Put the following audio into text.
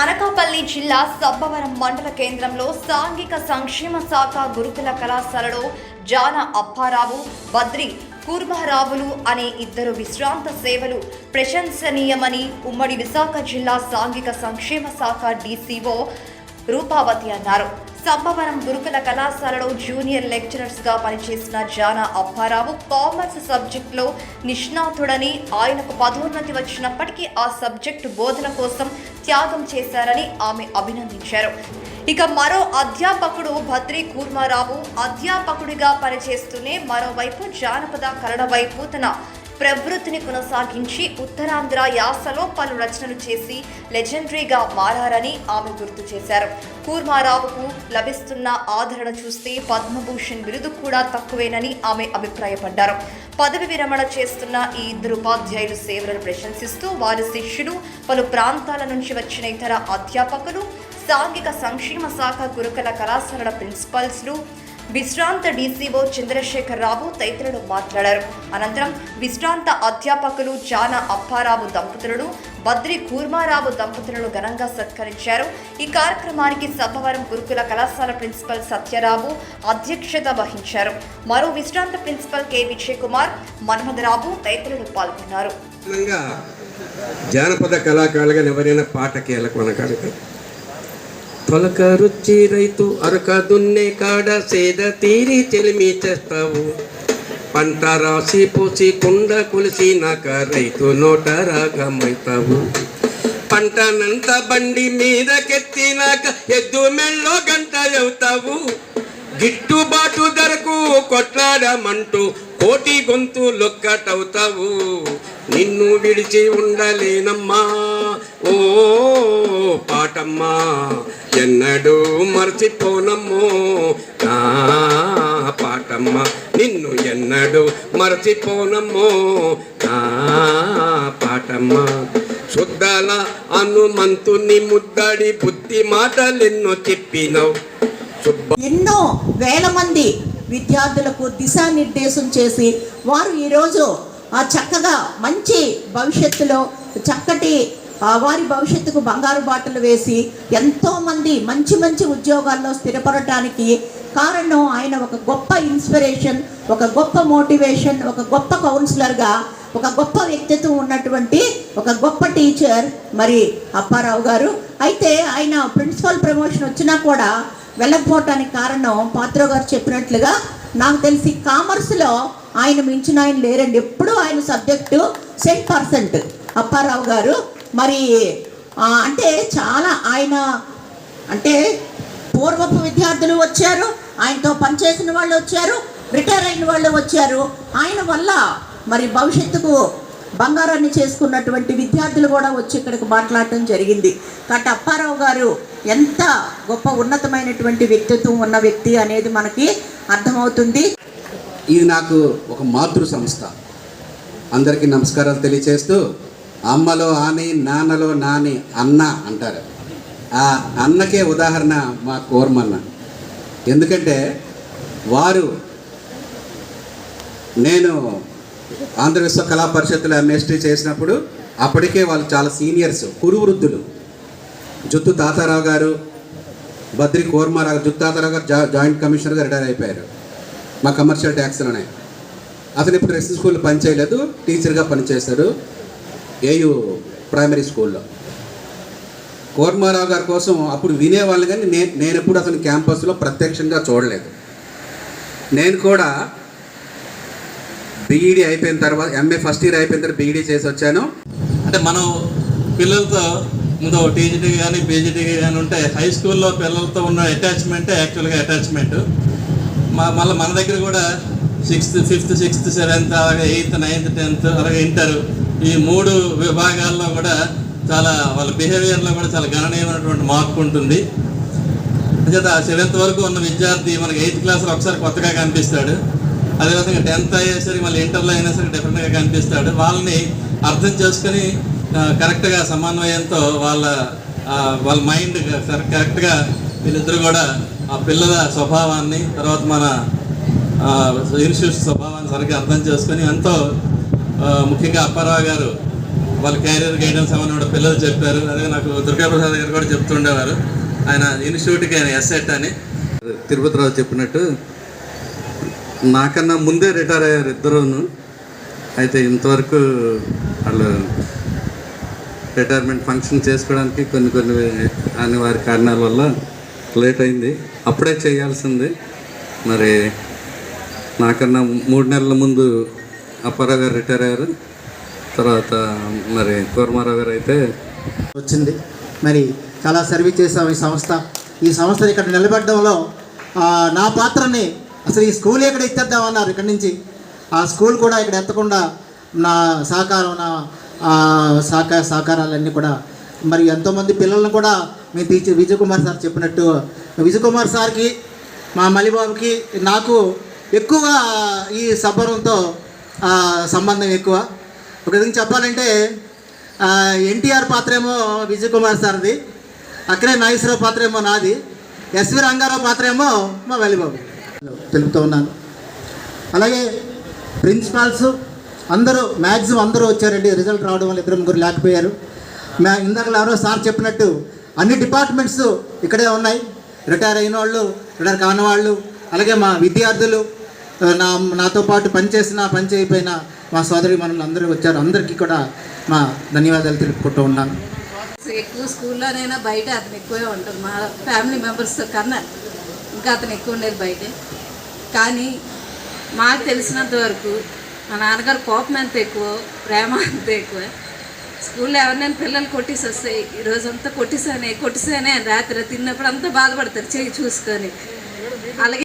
అనకాపల్లి జిల్లా సబ్బవరం మండల కేంద్రంలో సాంఘిక సంక్షేమ శాఖ గురుకుల కళాశాలలో జాన అప్పారావు బద్రి కూర్మారావులు అనే ఇద్దరు విశ్రాంత సేవలు ప్రశంసనీయమని ఉమ్మడి విశాఖ జిల్లా సాంఘిక సంక్షేమ శాఖ డీసీఓ రూపావతి అన్నారు. సబ్బవరం గురుకుల కళాశాలలో జూనియర్ లెక్చరర్స్గా పనిచేసిన జానా అప్పారావు కామర్స్ సబ్జెక్టులో నిష్ణాతుడని ఆయనకు పదోన్నతి వచ్చినప్పటికీ ఆ సబ్జెక్టు బోధన కోసం త్యాగం చేశారని ఆమె అభినందించారు. ఇక మరో అధ్యాపకుడు భద్రి కూర్మారావు అధ్యాపకుడిగా పనిచేస్తూనే మరోవైపు జానపద కన్నడ వైపు తన ప్రవృత్తిని కొనసాగించి ఉత్తరాంధ్ర యాసలో పలు రచనలు చేసి లెజెండరీగా మారారని ఆమె గుర్తు చేశారు. కూర్మారావుకు లభిస్తున్న ఆదరణ చూస్తే పద్మభూషణ్ బిరుదు కూడా తక్కువేనని ఆమె అభిప్రాయపడ్డారు. పదవి విరమణ చేస్తున్న ఈ ఇద్దరు ఉపాధ్యాయులు సేవలను ప్రశంసిస్తూ వారి శిష్యులు పలు ప్రాంతాల నుంచి వచ్చిన ఇతర అధ్యాపకులు సాంఘిక సంక్షేమ శాఖ గురుకుల కళాశాలల ప్రిన్సిపల్స్లు విశ్రాంత డీసీఓ చంద్రశేఖర్ రావు తదితరులు మాట్లాడారు. అనంతరం విశ్రాంత అధ్యాపకులు జాన అప్పారావు దంపతులను బద్రి కూర్మారావు దంపతులను ఘనంగా సత్కరించారు. ఈ కార్యక్రమానికి సభవరం గురుకుల కళాశాల ప్రిన్సిపల్ సత్యరావు అధ్యక్షత వహించారు. మరో విశ్రాంత ప్రిన్సిపల్ కె విజయ్ కుమార్ మన్మధరావు తదితరులు పాల్గొన్నారు. జానపద కళాకారులుగా ఎవరైనా పాట కీలకం తొలక రుచి రైతు అరక దున్నే కాడ సేద తీరి చెలిమి చేస్తావు. పంట రాసి పోసి కుండ కొలిసినాక రైతు నోట రాగమైతావు. పంటనంత బండి మీదకెత్తినాక ఎద్దు మెళ్ళో గంట అవుతావు గిట్టుబాటు ధరకు కొట్లాడమంటూ కోటి గొంతు లొక్కటవుతావు. నిన్ను విడిచి ఉండలేనమ్మా ఓ పాటమ్మా. ఎన్నడూ మర్చిపోనమ్మో. నా పాటమ్మ నిన్ను ఎన్నడూ మర్చిపోనమ్మో. నా పాటమ్మ శుద్ధాల హనుమంతుని ముద్దడి బుద్ధి మాటలెన్నో చెప్పినవు. ఎన్నో వేల మంది విద్యార్థులకు దిశానిర్దేశం చేసి వారు ఈరోజు ఆ చక్కగా మంచి భవిష్యత్తులో చక్కటి వారి భవిష్యత్తుకు బంగారు బాటలు వేసి ఎంతోమంది మంచి మంచి ఉద్యోగాల్లో స్థిరపడటానికి కారణం ఆయన ఒక గొప్ప ఇన్స్పిరేషన్ ఒక గొప్ప మోటివేషన్ ఒక గొప్ప కౌన్సిలర్గా ఒక గొప్ప వ్యక్తిత్వం ఉన్నటువంటి ఒక గొప్ప టీచర్ మరి అప్పారావు గారు. అయితే ఆయన ప్రిన్సిపల్ ప్రమోషన్ వచ్చినా కూడా వెళ్ళకపోవటానికి కారణం పాత్ర గారు చెప్పినట్లుగా నాకు తెలిసి కామర్స్లో ఆయన మించిన ఆయన లేరండి. ఎప్పుడూ ఆయన సబ్జెక్టు సెంట్ పర్సెంట్ అప్పారావు గారు. మరి అంటే చాలా ఆయన అంటే పూర్వపు విద్యార్థులు వచ్చారు ఆయనతో పనిచేసిన వాళ్ళు వచ్చారు రిటైర్ అయిన వాళ్ళు వచ్చారు. ఆయన వల్ల మరి భవిష్యత్తుకు బంగారాన్ని చేసుకున్నటువంటి విద్యార్థులు కూడా వచ్చి ఇక్కడికి మాట్లాడటం జరిగింది. కాబట్టి అప్పారావు గారు ఎంత గొప్ప ఉన్నతమైనటువంటి వ్యక్తిత్వం ఉన్న వ్యక్తి అనేది మనకి అర్థమవుతుంది. ఇది నాకు ఒక మాతృ సంస్థ. అందరికీ నమస్కారాలు తెలియచేస్తూ అమ్మలో ఆని నాన్నలో నాని అన్న అంటారు. ఆ అన్నకే ఉదాహరణ మా కోర్మన్న. ఎందుకంటే వారు నేను ఆంధ్ర విశ్వ కళా పరిషత్తులో ఎంఎస్టీ చేసినప్పుడు అప్పటికే వాళ్ళు చాలా సీనియర్స్ కురువృద్ధులు జుత్తు తాతారావు గారు బద్రి కోర్మారావు జుత్తు తాతారావు గారు జా జాయింట్ కమిషనర్గా రిటైర్ అయిపోయారు. మా కమర్షియల్ ట్యాక్స్లోనే అతను ఇప్పుడు రెసిడెన్స్ స్కూల్ పనిచేయలేదు టీచర్గా పనిచేశాడు. ఏయు ప్రైమరీ స్కూల్లో కోర్మారావు గారి కోసం అప్పుడు వినేవాళ్ళు కానీ నేను నేను ఎప్పుడు అతని క్యాంపస్లో ప్రత్యక్షంగా చూడలేదు. నేను కూడా బీఈడీ అయిపోయిన తర్వాత ఎంఏ ఫస్ట్ ఇయర్ అయిపోయిన తర్వాత బీఈడీ చేసి వచ్చాను. అంటే మనం పిల్లలతో ముందు టీజీటీ కానీ పీజీటీ కానీ ఉంటే హై స్కూల్లో పిల్లలతో ఉన్న అటాచ్మెంటే యాక్చువల్గా అటాచ్మెంట్ మా మళ్ళీ మన దగ్గర కూడా సిక్స్త్ ఫిఫ్త్ సిక్స్త్ సెవెంత్ అలాగే ఎయిత్ నైన్త్ టెన్త్ అలాగే ఇంటరు ఈ మూడు విభాగాల్లో కూడా చాలా వాళ్ళ బిహేవియర్లో కూడా చాలా గణనీయమైనటువంటి మార్పు ఉంటుంది. అంచేత సెవెంత్ వరకు ఉన్న విద్యార్థి మనకి ఎయిత్ క్లాస్లో ఒకసారి కొత్తగా కనిపిస్తాడు. అదేవిధంగా టెన్త్ అయ్యేసరికి మళ్ళీ ఇంటర్లో అయినా సరే డిఫరెంట్గా కనిపిస్తాడు. వాళ్ళని అర్థం చేసుకొని కరెక్ట్గా సమన్వయంతో వాళ్ళ వాళ్ళ మైండ్ కరెక్ట్గా వీళ్ళిద్దరు కూడా ఆ పిల్లల స్వభావాన్ని తర్వాత మన ఇన్స్టిట్యూట్ స్వభావాన్ని సరిగ్గా అర్థం చేసుకొని ఎంతో ముఖ్యంగా అప్పారావు గారు వాళ్ళ కెరీర్ గైడెన్స్ అవన్నీ కూడా పిల్లలు చెప్పారు. అదే నాకు దుర్గాప్రసాద్ గారు కూడా చెప్తుండేవారు ఆయన ఇన్స్టిట్యూట్కి ఆయన ఎస్ఎట్ అని. తిరుపతిరావు చెప్పినట్టు నాకన్నా ముందే రిటైర్ అయ్యారు ఇద్దరును. అయితే ఇంతవరకు వాళ్ళు రిటైర్మెంట్ ఫంక్షన్ చేసుకోవడానికి కొన్ని కొన్ని అనివార్య కారణాల వల్ల లేట్ అయింది. అప్పుడే చేయాల్సింది. మరి నాకన్నా మూడు నెలల ముందు అప్పారావు గారు రిటైర్ అయ్యారు. తర్వాత మరి కూర్మారావు గారు అయితే వచ్చింది. మరి చాలా సర్వీస్ చేసాం ఈ సంస్థ. ఈ సంస్థ ఇక్కడ నిలబెట్టడంలో నా పాత్రని అసలు ఈ స్కూల్ ఇక్కడ ఎత్తేద్దామన్నారు ఇక్కడి నుంచి. ఆ స్కూల్ కూడా ఇక్కడ ఎత్తకుండా నా సహకారం నా సహకార సహకారాలన్నీ కూడా మరి ఎంతోమంది పిల్లల్ని కూడా మేము టీచర్ విజయకుమార్ సార్ చెప్పినట్టు విజయకుమార్ సార్కి మా మలిబాబుకి నాకు ఎక్కువగా ఈ సబ్బరంతో సంబంధం ఎక్కువ. ఒక విధంగా చెప్పాలంటే ఎన్టీఆర్ పాత్ర ఏమో విజయ్ కుమార్ సార్ది అక్కడే నాగేశ్వరరావు పాత్ర ఏమో నాది ఎస్వి రంగారావు పాత్ర ఏమో మా వెలిబాబు తెలుపుతూ ఉన్నాను. అలాగే ప్రిన్సిపాల్స్ అందరూ మ్యాక్సిమం అందరూ వచ్చారండి. రిజల్ట్ రావడం వల్ల ఇద్దరు ముగ్గురు లేకపోయారు. మ్యా ఇందాక ఎవరో సార్ చెప్పినట్టు అన్ని డిపార్ట్మెంట్స్ ఇక్కడే ఉన్నాయి. రిటైర్ అయిన వాళ్ళు రిటైర్ కాని వాళ్ళు అలాగే మా విద్యార్థులు నా నాతో పాటు పనిచేసిన పని చేయకపోయినా మా సోదరి మనల్ని అందరూ వచ్చారు. అందరికీ కూడా మా ధన్యవాదాలు తెలుపుకుంటూ ఉన్నాను. ఎక్కువ స్కూల్లోనైనా బయట అతను ఎక్కువే ఉంటారు మా ఫ్యామిలీ మెంబర్స్ కన్నా ఇంకా అతను ఎక్కువ ఉండేది బయటే. కానీ మాకు తెలిసినంత వరకు మా నాన్నగారు కోపం ఎంత ఎక్కువ ప్రేమ అంత ఎక్కువ స్కూల్లో ఎవరినైనా పిల్లలు కొట్టేసి వస్తాయి ఈరోజు అంతా కొట్టేసానే కొట్టేసానే రాత్రి తిన్నప్పుడు అంతా బాధపడతారు. చేయి చూసుకొని. అలాగే